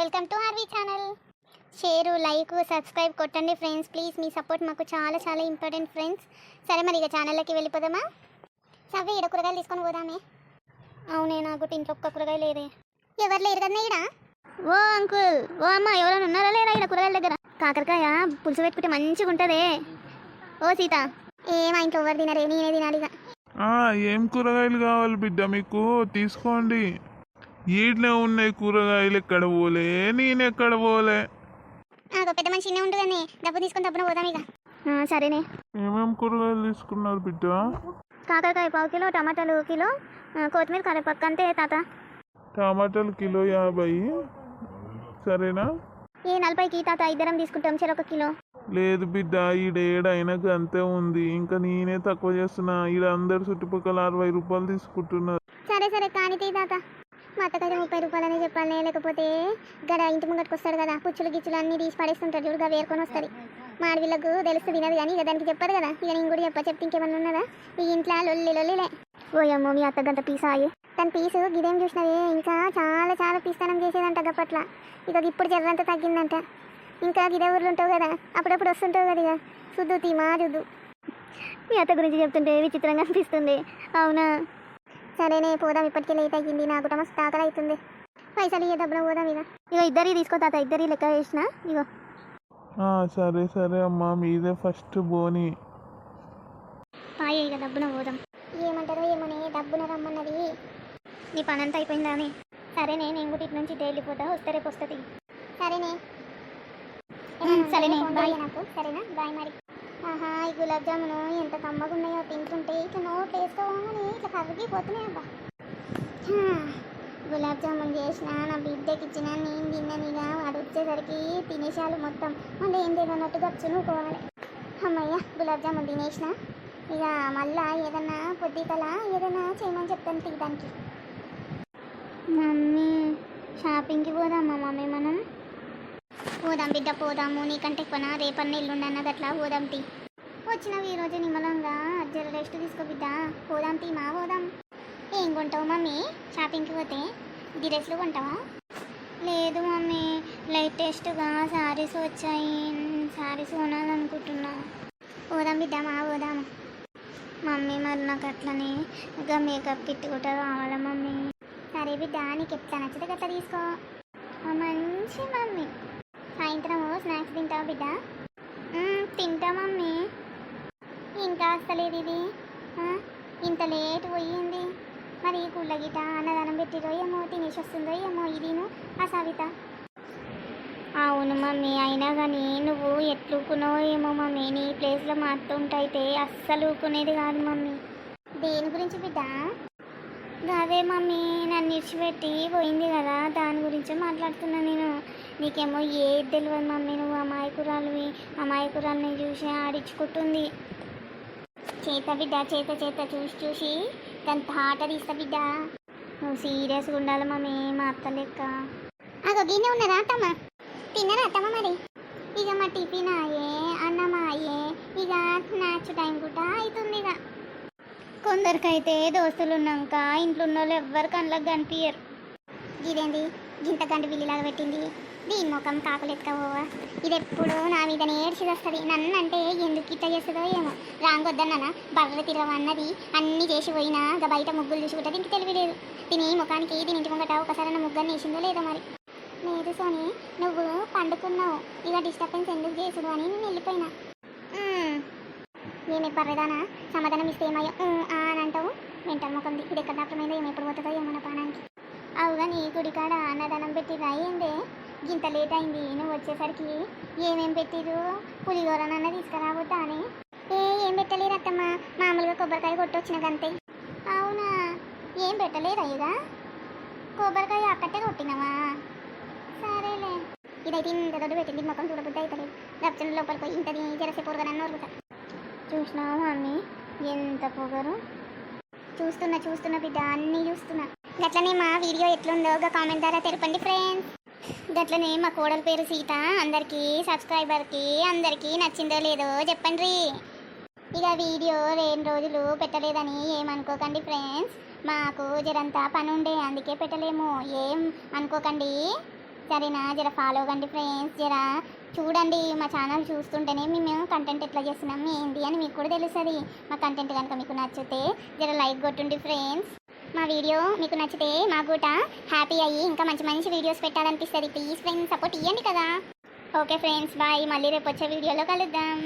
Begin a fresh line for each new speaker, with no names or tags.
Welcome to R V channel. Share like subscribe కొట్టండి friends. Please మీ support మాకు చాలా చాలా ఇంపార్టెంట్ ఫ్రెండ్స్. సరే మరి ఇక ఛానల్లోకి వెళ్ళిపోదామా? సవ్వే ఈడ కూరగాయలు తీసుకొని పోదామే. అవునే నాకు ఇంట్లో ఒక్క కూరగాయ లేదే. ఎవరు లేరు కదా ఈడ? ఓ అంకుల్ ఓ అమ్మ ఎవరైనా ఉన్నారా లేరా ఈడ కూరగాయల దగ్గర? కాకరకాయ పులుసు పెట్టుకుంటే మంచిగా ఉంటుందే. ఓ సీత ఏ మా ఇంట్లో ఎవరు తినరే నేనే తినాలి ఇక
ఏం కూరగాయలు కావాలి బిడ్డ మీకు? తీసుకోండి. ఈడనే ఉన్నాయి కూరగాయలు ఎక్కడ పోలే నేను ఎక్కడ పోలే
పెద్ద మనిషి ఇన్నే ఉంటుందని డబ్బు తీసుకొని తప్పున పోదాం ఇక. సరేనే.
ఏమేం కూరగాయలు తీసుకున్నారు బిడ్డ?
కాకరకాయ పావు కిలో టమాటాలు కిలో కొత్తిమీర కరివేపాకు అంతే తాత.
టమాటాలు కిలో యాభై. సరేనా?
ఈ నలభైకి తాత ఇద్దరం తీసుకుంటాం చెరొక కిలో.
లేదు బిడ్డ ఈడ ఏడైనా అంతే ఉంది. ఇంకా నేనే తక్కువ చేస్తున్నా. ఈడ అందరు చుట్టుపక్కల అరవై రూపాయలు తీసుకుంటున్నారు
సరే సరే కానీ తీ తాత మా అత్తకైతే ముప్పై రూపాయలనే చెప్పాలి లేకపోతే గడ ఇంటి ముంగట్కి వస్తాడు కదా పుచ్చులు గిచ్చులు అన్ని తీసి పడేస్తుంటాడు చూడుగా వేరుకొని వస్తుంది. మా ఆడవిళ్ళకు తెలుస్తుంది వినదు కానీ ఇక దానికి చెప్పదు కదా ఇక నేను కూడా చెప్పా చెప్తే ఇంకేమన్నా ఉన్నదా? ఈ ఇంట్లో లొల్లి లొల్లిలే ఓయమ్మో మీ అత్తగంత గంట అయ్యి. తన పీసు గిదేం చూసినవే ఇంకా చాలా చాలా పీస్తానం చేసేదంట గప్పట్ల ఇక ఇప్పుడు జర్రంతా తగ్గిందంట. ఇంకా గిదే ఊర్లు ఉంటావు కదా అప్పుడప్పుడు వస్తుంటావు కదా ఇక శుద్ధు తీ మారుదు మీ అత్త గురించి చెప్తుంటే విచిత్రంగా అనిపిస్తుంది. అవునా? సరేనే పోదాం. ఇప్పటికే లేట్ అయ్యింది. నాకు కూడా మస్తు ఆకలి అవుతుంది పైసలు ఇయ్య దబ్బున పోదాం ఇక ఇక ఇద్దరి తీసుకో తాత. ఇద్దరి లెక్క వేసిన ఇగో.
ఆ, సరే సరే అమ్మా. మీదే ఫస్ట్ బోని.
పాయ ఇక డబ్బున పోదాం. ఏమంటారో ఏమని డబ్బున రమ్మన్నది. నీ పని అంతా అయిపోయిందా అని. సరేనే నేను కూడా ఇటు నుంచి ఇటు వెళ్ళిపోతా. వస్తే రేపు వస్తుంది సరేనే. సరేనే. బాయ్. నాకు. సరేనా? బాయ్ మరి. ఆహా ఈ గులాబ్ జామును ఎంత కమ్మగా ఉన్నాయో తింటుంటే నో నోట్ వేసుకోగానే ఇట్లా కరిగిపోతున్నాయి అబ్బా. గులాబ్ జామున్ చేసిన నా బిడ్డకి ఇచ్చిన నేను తిన్ననిగా వాడు వచ్చేసరికి తినేసాలు మొత్తం. మళ్ళీ ఏం తినన్నట్టు గచ్చునుకోవాలి అమ్మయ్య గులాబ్ జామున్ తినేసిన? ఇక మళ్ళా ఏదన్నా పొద్దుకల ఏదన్నా చేయమని చెప్తాను తీయడానికి మమ్మీ షాపింగ్కి పోదామా మమ్మీ మనం? పోదాం బిడ్డ పోదాము. నీకంటే ఎక్కువనా? రేపన్న ఎల్లుండన్న గట్లా పోదాం తీ. వచ్చినవి ఈరోజు నిమ్మలంగా. జర రెస్ట్ తీసుకో బిడ్డ. పోదాం తీ మా పోదాం. ఏం కొంటావు మమ్మీ? షాపింగ్కి పోతే? డ్రెస్లు కొంటావా? లేదు మమ్మీ. లేటెస్ట్గా శారీస్ వచ్చాయి. శారీస్ కొనాలనుకుంటున్నా. పోదాం బిడ్డ మా పోదాం. మమ్మీ మరి నాకు అట్లనే ఇంకా మేకప్ కిట్ కూడా కావాలా మమ్మీ? సరే బిడ్డ నీకు చెప్తాను నచ్చితే గట్లా తీసుకో. మంచి మమ్మీ. సాయంత్రం స్నాక్స్ తింటావు బిడ్డ? తింటా మమ్మీ. ఇంకా వస్తలేదు ఇది. ఇంత లేట్ పోయింది. మరి గుళ్ళ గిట అన్నదానం పెట్టిరో ఏమో తినేసి వస్తుందో ఏమో ఇదిను ఆ సవిత. అవును మమ్మీ అయినా కానీ నువ్వు ఎట్లుకున్నావో ఏమో మమ్మీ నీ ప్లేస్లో మారుతుంటైతే అస్సలు ఊకునేది కాదు మమ్మీ. దేని గురించి బిడ్డ? అదే మమ్మీ నన్ను ఇడిచిపెట్టి పోయింది కదా దాని గురించే మాట్లాడుతున్నా నేను. నీకేమో ఏది తెలియదు మమ్మీ నువ్వు అమాయకురాలువి. అమాయకురాలని చూసి ఆడించుకుంటుంది. చేత బిడ్డ చేత చేత చూసి చూసి దాని తాట తీస్తా బిడ్డ. నువ్వు సీరియస్గా ఉండాలి మమ్మీ మా అత్త లెక్క. అగో గిన్నె ఉన్నదా అత్తమ్మ? తిన్నరా అత్తమ్మ మరి? ఇక మా టిఫిన్ అయ్యే అన్నం అయ్యే ఇక స్నాక్స్ టైం కూడా అవుతుంది. కొందరికైతే దోస్తులు ఉన్నాక ఇంట్లో ఉన్న వాళ్ళు ఎవ్వరికి కళ్ళకి కనిపించరు ఇదేంది? గింత గంట బిల్లిలాగా పెట్టింది. దీని ముఖం కాకులు ఎత్తుకపోవా? ఇది ఎప్పుడు నా మీద నేర్చి వస్తుంది నన్ను అంటే ఎందుకు ఇట్లా చేస్తుందో ఏమో. రాంగొద్దన్న బర్ర తిరవ అన్నది అన్నీ చేసి పోయినా ఇక బయట ముగ్గులు చూసుకుంటే దీనికి తెలియలేదు దీని ముఖానికి దీని ఇంటి ముంగట ఒకసారి నా ముగ్గురు వేసిందో లేదో మరి. లేదు సోని నువ్వు పండుకున్నావు. ఇక డిస్టర్బెన్స్ ఎందుకు చేసుడు అని నేను వెళ్ళిపోయినా. ఏమి పర్లేదానా సమాధానం ఇస్తే ఏమయ్యో? అని అంటావు? వెంటనే ముఖం ఇది ఎక్కడ అర్థమైందో ఏమి ఎప్పుడు పోతుందో ఏమో నా ప్రాణానికి. అవుగా నీ గుడికాడ అన్నదానం పెట్టి రాయిందే గింత లేట్ అయింది నువ్వు వచ్చేసరికి ఏమేం పెట్టిరు పులిహోరనన్న తీసుకురావద్దా అని ఏ ఏం పెట్టలేదు అత్తమ్మ? మామూలుగా కొబ్బరికాయ కొట్టొచ్చిన గంతే. అవునా? ఏం పెట్టలేదు అయ్యగా కొబ్బరికాయ అక్కటే కొట్టినవా? సరేలే. ఇదైతే ఇంత దొడ్డు పెట్టింది మొఖం చూడబుద్ధి అవుతలేదు రప్చన లోపలికి పోయి ఇంతది జరసే పొరగనన్న ఊరుకుతా చూసినావా మమ్మీ ఎంత పొగరు? చూస్తున్నా చూస్తున్నా బిడ్డ అన్నీ చూస్తున్నా. గట్లనే మా వీడియో ఎట్లుందో ఒక కామెంట్ ద్వారా తెలపండి ఫ్రెండ్స్ గట్లనే మా కోడల పేరు సీత అందరికీ సబ్స్క్రైబర్కి అందరికీ నచ్చిందో లేదో చెప్పండి. ఇక వీడియో రెండు రోజులు పెట్టలేదని ఏమనుకోకండి ఫ్రెండ్స్ మాకు జరంతా పని ఉండే అందుకే పెట్టలేము. ఏం అనుకోకండి? సరేనా జర ఫాలో కండి ఫ్రెండ్స్ జర చూడండి మా ఛానల్ చూస్తుంటేనే మేము కంటెంట్ ఎట్లా చేస్తున్నాం ఏంటి అని మీకు కూడా తెలుస్తుంది. మా కంటెంట్ కనుక మీకు నచ్చితే జర లైక్ కొట్టుండి ఫ్రెండ్స్ మా వీడియో మీకు నచ్చితే మా కూడా హ్యాపీ అయ్యి ఇంకా మంచి మంచి వీడియోస్ పెట్టాలనిపిస్తుంది. ప్లీజ్ ఫ్రెండ్స్ సపోర్ట్ ఇవ్వండి కదా. ఓకే ఫ్రెండ్స్ బాయ్ మళ్ళీ రేపు వచ్చే వీడియోలో కలుద్దాం.